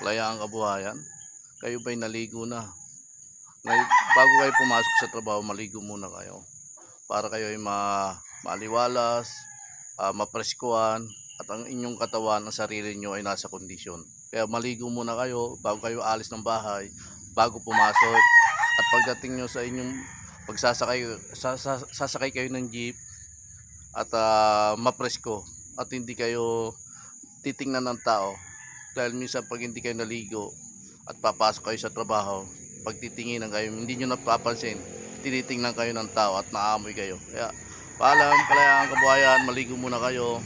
kabuhayan? Kayo ba'y naligo na? Ngayon, bago kayo pumasok sa trabaho, maligo muna kayo. Para kayo ay ma maliwalas, ah, mapreskuhan, at ang inyong katawan, ang sarili nyo ay nasa kondisyon. Kaya maligo muna kayo bago kayo alis ng bahay, bago pumasok. At pagdating nyo sa inyong pagsasakay, sa, sa- sasakay kayo ng jeep, at ah, mapresko, at hindi kayo titingnan ng tao. Dahil minsan pag hindi kayo naligo at papasok kayo sa trabaho, pag titinginan kayo, hindi nyo napapansin, tinitingnan kayo ng tao at naamoy kayo. Kaya paalam, kalayaan kabuhayan, maligo muna kayo,